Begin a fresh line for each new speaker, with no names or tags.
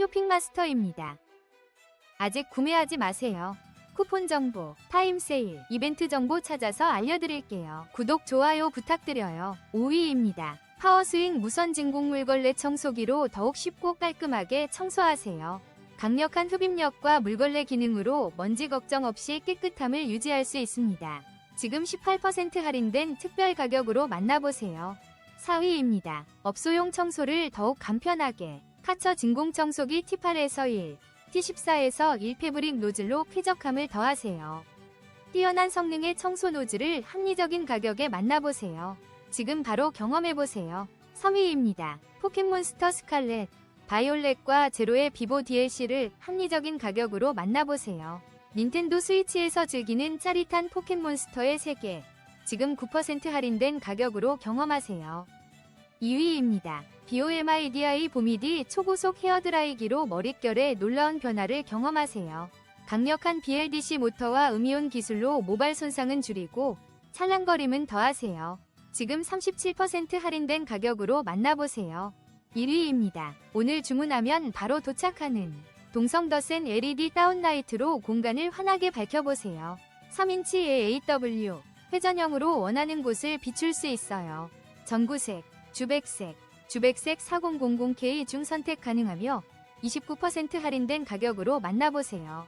쇼핑마스터입니다. 아직 구매하지 마세요. 쿠폰 정보, 타임 세일, 이벤트 정보 찾아서 알려드릴게요. 구독, 좋아요 부탁드려요. 5위입니다. 파워스윙 무선 진공 물걸레 청소기로 더욱 쉽고 깔끔하게 청소하세요. 강력한 흡입력과 물걸레 기능으로 먼지 걱정 없이 깨끗함을 유지할 수 있습니다. 지금 18% 할인된 특별 가격으로 만나보세요. 4위입니다. 업소용 청소를 더욱 간편하게 카처 진공 청소기 T8에서 1, T14에서 1 패브릭 노즐로 쾌적함을 더하세요. 뛰어난 성능의 청소 노즐을 합리적인 가격에 만나보세요. 지금 바로 경험해보세요. 3위입니다. 포켓몬스터 스칼렛, 바이올렛과 제로의 비보 DLC를 합리적인 가격으로 만나보세요. 닌텐도 스위치에서 즐기는 짜릿한 포켓몬스터의 세계. 지금 9% 할인된 가격으로 경험하세요. 2위입니다. BOMIDI 보미디 초고속 헤어드라이기로 머릿결에 놀라운 변화를 경험하세요. 강력한 BLDC 모터와 음이온 기술로 모발 손상은 줄이고 찰랑거림은 더하세요. 지금 37% 할인된 가격으로 만나보세요. 1위입니다. 오늘 주문하면 바로 도착하는 동성 더센 LED 다운라이트로 공간을 환하게 밝혀보세요. 3인치의 AW 회전형으로 원하는 곳을 비출 수 있어요. 전구색, 주백색, 주백색 4000K 중 선택 가능하며 29% 할인된 가격으로 만나보세요.